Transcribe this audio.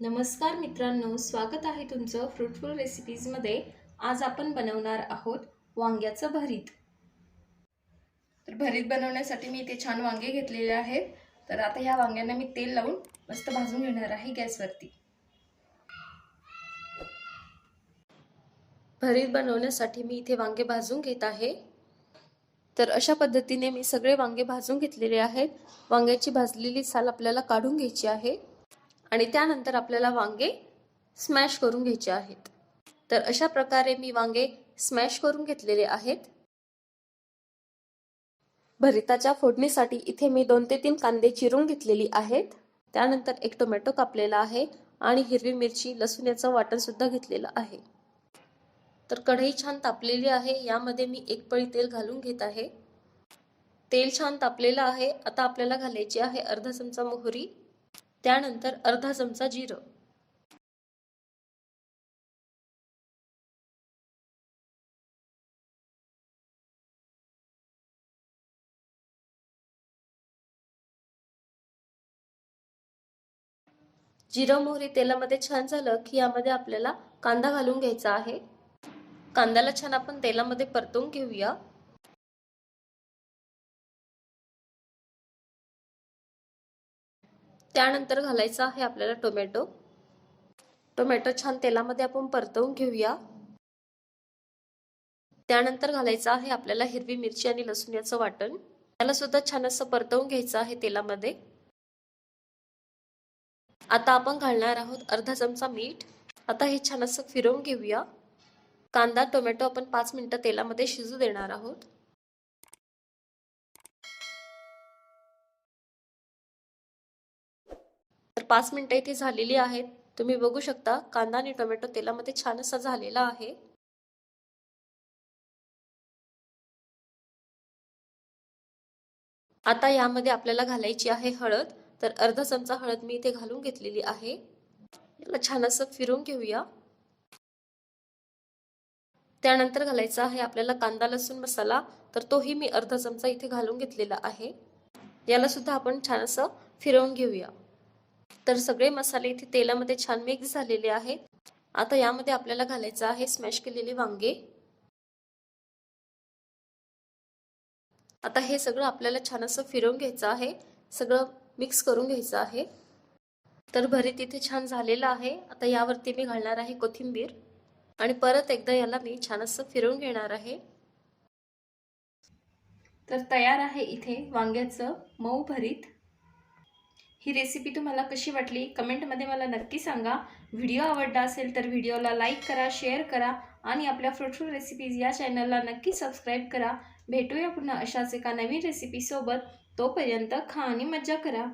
नमस्कार मित्रांनो स्वागत आहे तुमचं फ्रुटफुल रेसिपीजमध्ये आज आपण बनवणार आहोत वांग्याचं भरीत. तर भरीत बनवण्यासाठी मी इथे छान वांगे घेतलेले आहेत. तर आता ह्या वांग्यांना मी तेल लावून मस्त भाजून घेणार आहे गॅसवरती. भरीत बनवण्यासाठी मी इथे वांगे भाजून घेत आहे. तर अशा पद्धतीने मी सगळे वांगे भाजून घेतलेले आहेत. वांग्याची भाजलेली साल आपल्याला काढून घ्यायची आहे. आणि त्यानंतर आपल्याला वांगे स्मॅश करून घ्यायचे आहेत. तर अशा प्रकारे मी वांगे स्मॅश करून घेतलेले आहेत. भरिताच्या फोडणीसाठी इथे मी दोन ते तीन कांदे चिरून घेतलेली आहेत. त्यानंतर एक टोमॅटो कापलेला आहे आणि हिरवी मिरची लसूण याचं वाटण सुद्धा घेतलेलं आहे. तर कढई छान तापलेली आहे यामध्ये मी एक पळी तेल घालून घेत आहे. तेल छान तापलेलं आहे. आता आपल्याला घालायची आहे अर्धा चमचा मोहरी. त्यानंतर अर्धा चमचा जिरं. जिरं मोहरी तेलामध्ये छान झालं की यामध्ये आपल्याला कांदा घालून घ्यायचा आहे. कांद्याला छान आपण तेलामध्ये परतून घेऊया. त्यानंतर घालायचा आहे आपल्याला टोमॅटो. टोमॅटो छान तेलामध्ये आपण परतवून घेऊया. त्यानंतर घालायचं आहे आपल्याला हिरवी मिरची आणि लसूण याचं वाटण. त्याला सुद्धा छान असं परतवून घ्यायचं आहे तेलामध्ये. आता आपण घालणार आहोत अर्धा चमचा मीठ. आता हे छान असं फिरवून घेऊया. कांदा टोमॅटो आपण पाच मिनिटं तेलामध्ये शिजू देणार आहोत. पाच मिनिटं इथे झालेली आहेत. तुम्ही बघू शकता कांदा आणि टोमॅटो तेलामध्ये छान असा झालेला आहे. आता यामध्ये आपल्याला घालायची आहे हळद. तर अर्धा चमचा हळद मी इथे घालून घेतलेली आहे. याला छान असं फिरून घेऊया. त्यानंतर घालायचा आहे आपल्याला कांदा लसूण मसाला. तर तोही मी अर्धा चमचा इथे घालून घेतलेला आहे. याला सुद्धा आपण छान असं फिरवून घेऊया. तर सगळे मसाले इथे तेलामध्ये छान मिक्स झालेले आहेत. आता यामध्ये आपल्याला घालायचं आहे स्मॅश केलेले वांगे. आता हे सगळं आपल्याला छान असं फिरवून घ्यायचं आहे. सगळं मिक्स करून घ्यायचं आहे. तर भरीत इथे छान झालेलं आहे. आता यावरती मी घालणार आहे कोथिंबीर. आणि परत एकदा याला मी छान असं फिरवून घेणार आहे. तर तयार आहे इथे वांग्याचं मऊ भरीत. ही रेसिपी तुम्हाला कशी वाटली? कमेंटमध्ये मला नक्की सांगा. व्हिडिओ आवडला असेल तर व्हिडिओला लाईक करा शेअर करा आणि आपल्या फ्रुटफुल रेसिपीज या चॅनलला नक्की सबस्क्राईब करा. भेटूया पुन्हा अशाच एका नवीन रेसिपीसोबत तोपर्यंत खा आणि मज्जा करा.